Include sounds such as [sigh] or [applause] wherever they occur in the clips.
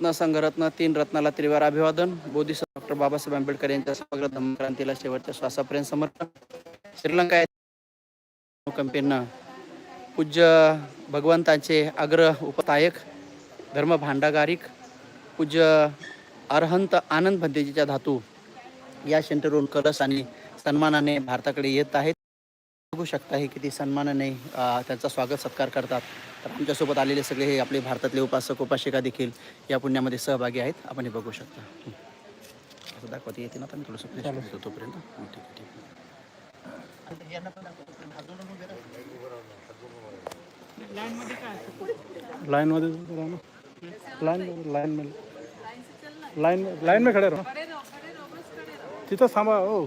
भारतरत्न संघरत्न तीन रत्नाला त्रिवार अभिवादन. बोधिस डॉक्टर बाबासाहेब आंबेडकर यांच्या समग्र धम्मक्रांतीला शेवटच्या श्वासापर्यंत समर्पण. श्रीलंका या पूज्य भगवंतांचे अग्र उपतायक धर्म भांडागारिक पूज्य अरहंत आनंद भंतेजीच्या धातू या सेंटरवरून कलश आणि सन्मानाने भारताकडे येत आहेत. बघू शकता हे किती सन्मानाने त्यांचा स्वागत सत्कार करतात. तर आमच्यासोबत आलेले सगळे हे आपले भारतातले उपासक उपासिका देखील या पुण्यामध्ये सहभागी आहेत. आपण हे बघू शकता. हं. असं दाखवता येते ना थोडंसं तोपर्यंत. ठीक आहे ठीक आहे. यांना पण दाखवतो. हात जोडून उभे राहा. लाइन में दे रहा ना लाइन में लाइन में लाइन में लाइन में खड़े रहो. तिथं थांबा हो.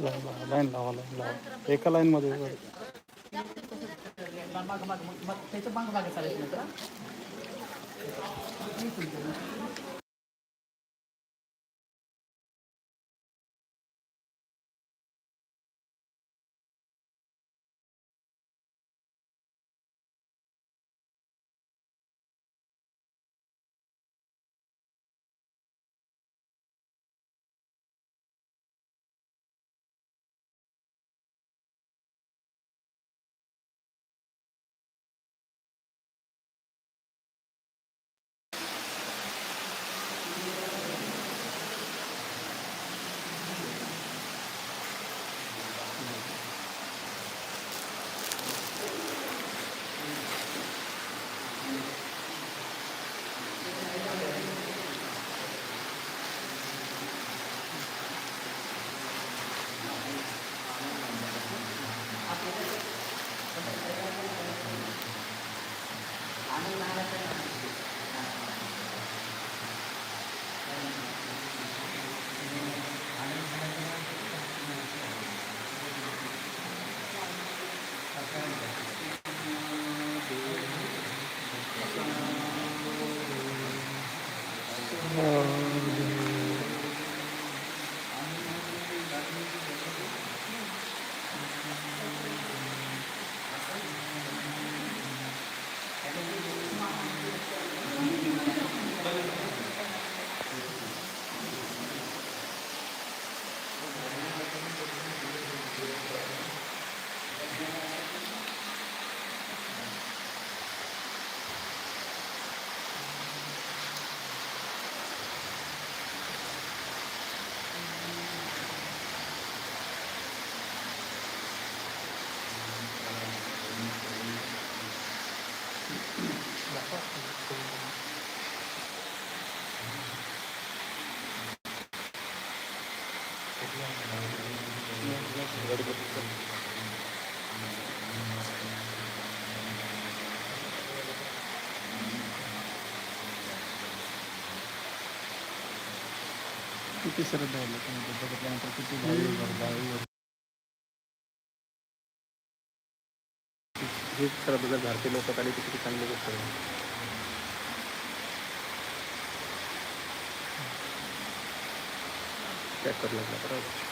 लाईन लावा लाईन लावा. एका लाईनमध्ये मागं- मागं- मग- मग त्याच्या किती श्रद्धा आहे लोकांमध्ये? बघितल्यानंतर किती ही श्रद्धा जर भारतीय लोकात आली किती चांगली गोष्ट आहे. चेक करू लागला बरोबर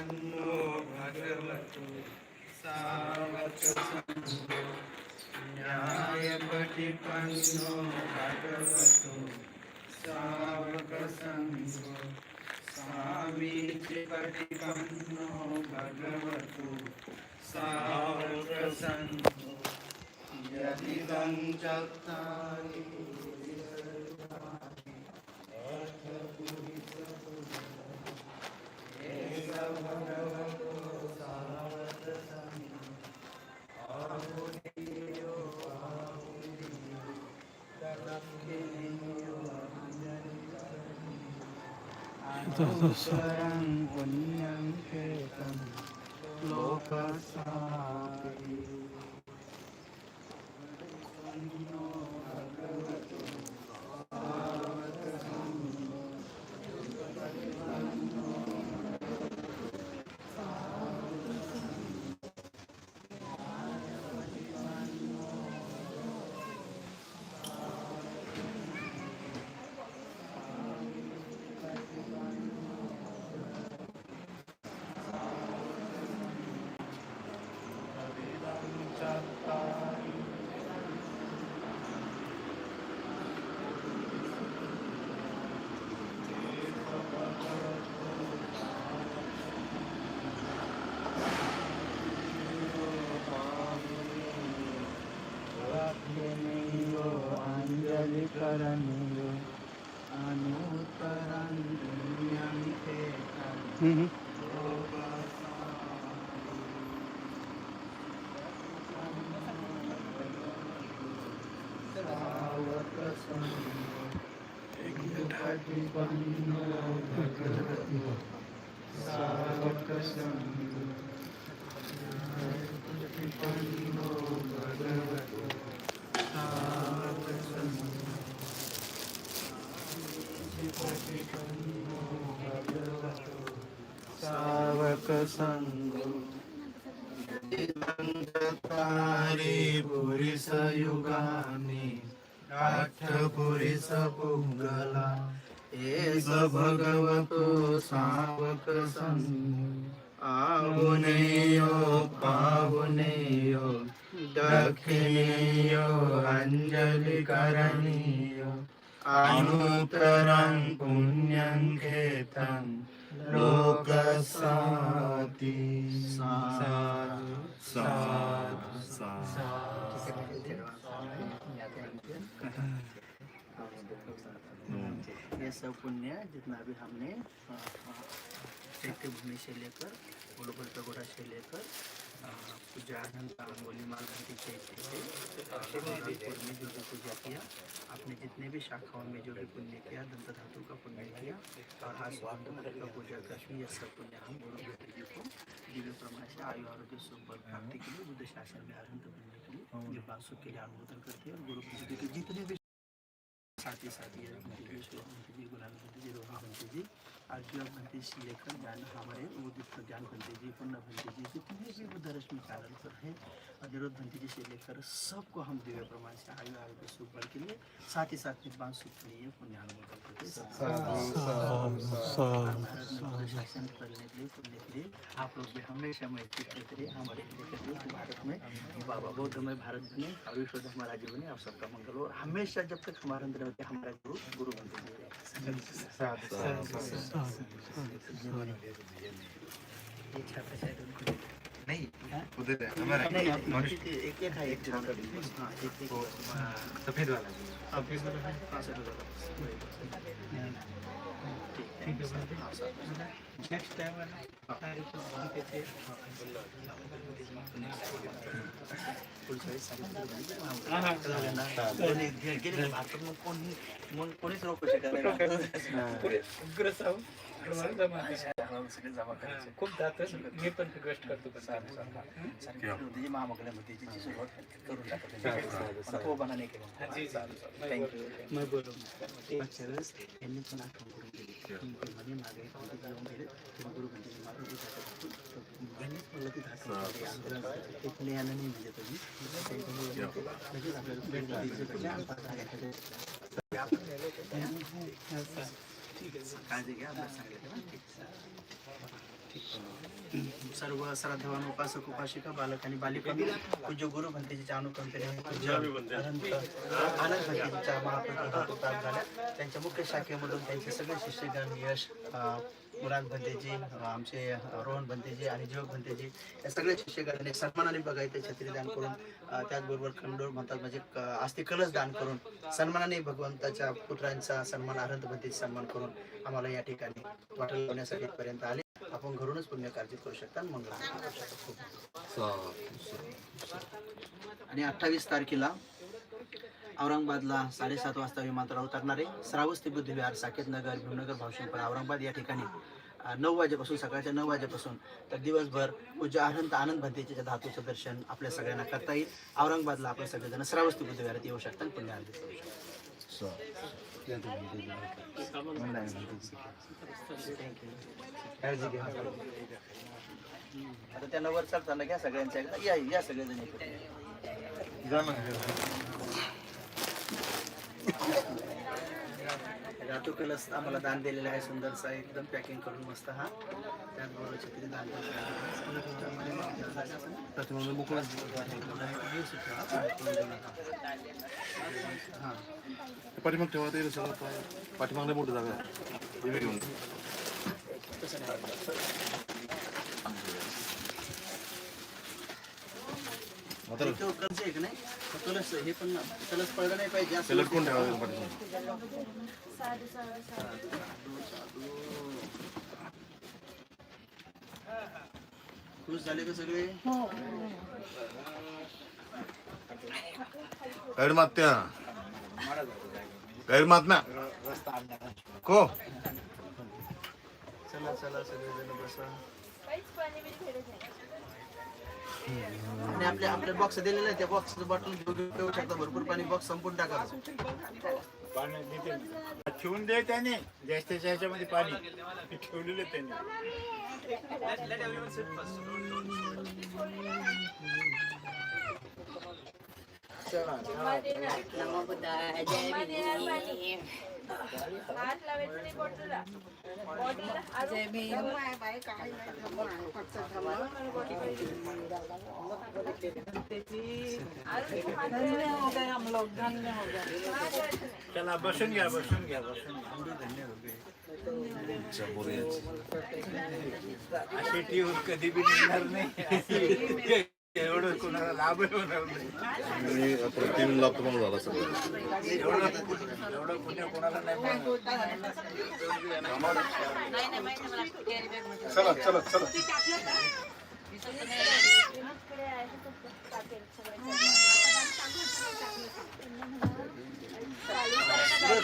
నన్ను భగవతు సావచు న్యాయపటి పన్ను భగవతు సావక సంగో స్వామి పటి పన్ను భగవతు సావక సంగో यदिदं चत्तारि पुष्करं पुण्यं क्षेत्रं लोकसापि अनुतरांनी अनुतरांनी संगतारे पुरिस युगाने आठ पुरिस पुंगला एस भगवतो सावक संग आवनेयो पावनेयो दक्षिणेयो अंजलि करणीयो अनुतरं पुण्यं खेतम् साधु ये सब पुण्य जितना भी हमने अ, अ, चैत्य भूमि से लेकर गोलगोल पगोड़ा से लेकर पूजा अंगोली जो भी पूजा किया आपने जितने भी शाखाओं में जो भी पुण्य किया दंत धातु का पुण्य किया और हाथ सुगंध का पूजा ये सब पुण्य हम गुरु जी को दिव्य प्रमाण से आयु आरोग्य सुख बल प्राप्ति के लिए बुद्ध शासन में बनने के लिए सुख के लिए अनुमोदन करते हैं और गुरु बेटी के जितने भी साथ ही साथ ये बनती जी श्लोक बनती जी गुलाम बनती जी रोहा बनती जी आरजीव बनती से लेकर ज्ञान हमारे उदित ज्ञान बनती जी पुण्य बनती जी जितने भी बुद्ध रश्मि कारण पर है अनिरुद्ध बनती जी से लेकर सबको हम दिव्य प्रमाण से आयु आरोग्य सुख बल के लिए साथ ही साथ निर्वाण सुख के लिए पुण्य करते हैं बुद्ध शासन करने के लिए पुण्य के लिए आप लोग भी हमेशा मैत्री करते रहे हमारे भारत में बाबा बौद्धमय भारत बने और विश्व धर्म राज्य बने और सबका मंगल हो और हमेशा जब तक हमारे अंदर हमारा गुरु गुरु बनते ये छात्र शायद उनको नहीं उधर है हमारा एक एक है एक हाँ हाँ, सफेद वाला नेक्स्ट टाइम कोणीच रोखू शकत [laughs] सगळे जमा करायचे खूप जात मी पण रिक्वेस्ट करतो त्याची महामगल्या त्याची सुरुवात करू टाकत तो थँक्यू मैं बोलू पण आठवण करून दिली मागे गेले तेव्हा गुरु म्हणजे मागे यांनीच एक ज्ञान नाही म्हणजे तुम्ही लगेच आपल्याला काळजी घ्या अभ्यास सांगितलं? सर्व श्रद्धावान उपासक उपासिका बालक आणि बालिका पूज्य गुरु भंतेजीच्या अनुकंपेने आनंद भंतेजीच्या महाप्रतिभात झाल्या त्यांच्या मुख्य शाखेमधून त्यांचे सगळे शिष्यगण यश मुराद भंतेजी आमचे रोहन भंतेजी आणि जीवक भंतेजी या सगळ्या शिष्यगणांनी सन्मानाने बघायचं छत्री दान करून त्याचबरोबर खंडोर म्हणतात म्हणजे अस्थि कलश दान करून सन्मानाने भगवंताच्या पुत्रांचा सन्मान अरंत भंतेजी सन्मान करून आम्हाला या ठिकाणी वाटल लावण्यासाठी इथपर्यंत आले. आपण घरूनच पुण्य कार्य करू शकता. मंगळ आणि अठ्ठावीस तारखेला औरंगाबादला साडेसात वाजता विमानतळावर उतरणारे श्रावस्ती बुद्धविहार साकेत नगर भीमनगर भावशंकर औरंगाबाद या ठिकाणी नऊ वाजेपासून सकाळच्या नऊ वाजेपासून तर दिवसभर पूजा अनंत आनंद भंतेच्या धातूचं दर्शन आपल्या सगळ्यांना करता येईल. औरंगाबादला आपण सगळेजण श्रावस्ती बुद्धविहारात येऊ शकता आणि पुण्य अर्जित करू शकता. आता त्यांना वर चालताना घ्या सगळ्यांच्या. एकदा या या सगळेजण धातू कलश आम्हाला दान दिलेला आहे सुंदरसा. एकदम पॅकिंग करून मस्त हा. त्याचबरोबर छत्री दान हां. पाठीमाग ठेवा ते सगळं पाठीमागला मोठं जागा घेऊन तो कलश आहे का नाही? तो कलश हे पण कलश पडला नाही पाहिजे. असं त्याला कोण ठेवा पाठीमाग खुश झाले का सगळे? गैरमात्या गैरमात्म्या को? चला चला सगळेजण बसा. आणि आपल्या आपल्या बॉक्स दिलेला आहे त्या बॉक्सचं बॉटल घेऊन ठेवू शकता. भरपूर पाणी बॉक्स संपून टाका. ठेवून दे त्याने. जास्तीच्या ह्याच्यामध्ये पाणी. ठेवलेलं त्याने. नमो बुद्धाय जय भीम. चला बसून घ्या बसून घ्या बसून घ्या. अशी टीव्ही कधी बी निघणार नाही. एवढं कोणाला लाभ होणार नाही. तीन लाख तुम्हाला झाला सगळं. एवढं एवढं पुण्य कोणाला नाही. चला चला चला.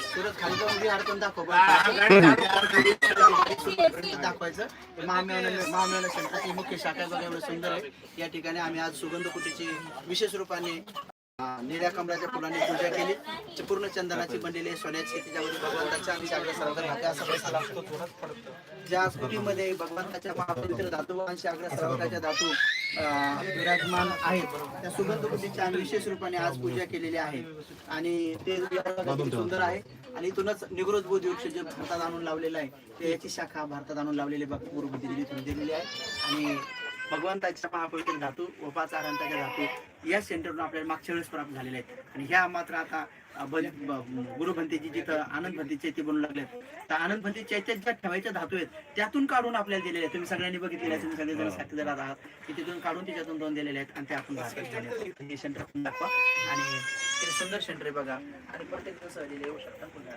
सुरत खाली जाऊन पण दाखव दाखवायचं महामेळा मुख्य शाखा बघा एवढं सुंदर आहे या ठिकाणी आम्ही आज सुगंध कुटीची विशेष रूपाने निळ्या कमळाच्या फुलांनी पूजा केली पूर्ण चंदनाची बनलेली सोन्याची त्याच्यामध्ये भगवंताच्या आमच्या अग्र सर्वांचा लागतो असा बसला ज्या कुटीमध्ये भगवंताच्या महापवित्र धातू आणि सर्वकाच्या धातू अं, विराजमान आहेत त्या सुगंध कुटीची विशेष रूपाने आज पूजा केलेली आहे. आणि ते सुंदर आहे. आणि इथूनच निगरोज बोधी वृक्ष जे भारतात आणून लावलेलं आहे ते याची शाखा भारतात आणून लावलेली बघ पूर्व दिल्लीतून दिलेली आहे. आणि भगवंताच्या महापवित्र धातू व पाच आरांताच्या धातू या सेंटरवरून आपल्याला मागच्या वेळेस प्राप्त झालेल्या आहेत. आणि ह्या मात्र आता गुरुभंतेची जिथं आनंद भंती चैत्य बनू लागलेत. तर आनंद भंती चैत्यात ज्या ठेवायच्या धातू आहेत त्यातून काढून आपल्याला दिलेल्या आहेत. तुम्ही सगळ्यांनी बघितलेल्या आहेत तुम्ही सगळेजण साथीदार आहात की तिथून काढून त्याच्यातून दोन दिलेले आहेत आणि ते आपण. हे सेंटर आपण दाखवा. आणि ते सुंदर सेंटर आहे बघा. आणि प्रत्येक दिवस सहलीला येऊ शकता पुन्हा.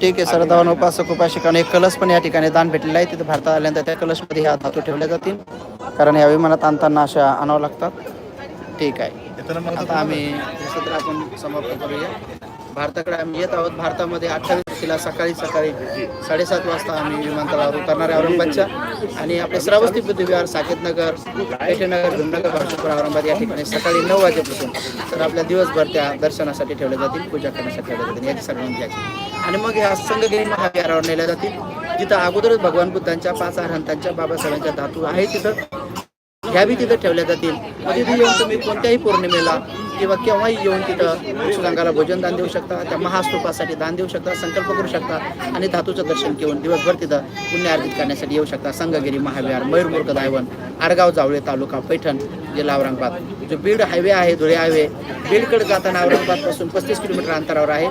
ठीक आहे. सर धावन उपासक उपासिकांना एक कलश पण या ठिकाणी दान भेटलेलं आहे. तिथे भारतात आल्यानंतर त्या कलशमध्ये ह्या धातू ठेवल्या जातील. कारण या विमानात आणताना अशा आणावं लागतात. ठीक आहे. आता आम्ही सत्र आपण समाप्त करूया. भारताकडे आम्ही येत आहोत. भारतामध्ये अठ्ठावीस तारखेला सकाळी सकाळी साडेसात वाजता आम्ही विमानतळावर उतरणार आहे औरंगाबादच्या. आणि आपले श्रावस्ती बुद्धिविहार साकेतनगर पेठेनगर भीमनगर भाषेपूर औरंगाबाद या ठिकाणी सकाळी नऊ वाजेपासून तर आपल्या दिवसभर त्या दर्शनासाठी ठेवल्या जातील पूजा करण्यासाठी ठेवल्या जातील याची सर्वांची आणि मग ह्या संघगिरी महाविहारावर नेल्या जातील. जिथं अगोदरच भगवान बुद्धांच्या पाच अरहंतांच्या बाबासाहेबांच्या धातू आहे तिथं. ह्या बी तिथं ठेवल्या जातील. मग तिथे येऊन तुम्ही कोणत्याही पौर्णिमेला किंवा केव्हाही येऊन तिथं गंगाला भोजन दान देऊ शकता त्या महास्तूपासाठी दान देऊ शकता संकल्प करू शकता आणि धातूचं दर्शन घेऊन दिवसभर तिथं पुण्य अर्पित करण्यासाठी येऊ शकता. संगगिरी महाविहार मयूरमुर्ग दायवन आडगाव जावळे तालुका पैठण जिल्हा औरंगाबाद. जो बीड हायवे आहे धुळे हायवे बीडकडे जाताना औरंगाबादपासून पस्तीस किलोमीटर अंतरावर आहे.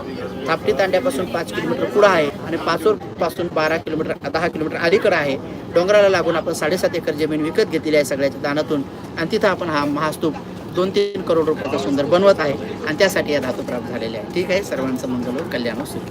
थापटी तांड्यापासून पाच किलोमीटर पुढं आहे. आणि पाचोरपासून बारा किलोमीटर दहा किलोमीटर अलीकडं आहे. डोंगराला लागून आपण साडेसात एकर जमीन विकत घेतलेली आहे सगळ्याच्या दानातून. आणि तिथं आपण हा महास्तूप दोन तीन करोड रुपयाचा सुंदर बनवत आहे. आणि त्यासाठी या धातू प्राप्त झालेले आहे. ठीक आहे? सर्वांचं मंगल हो, कल्याण हो, सुरू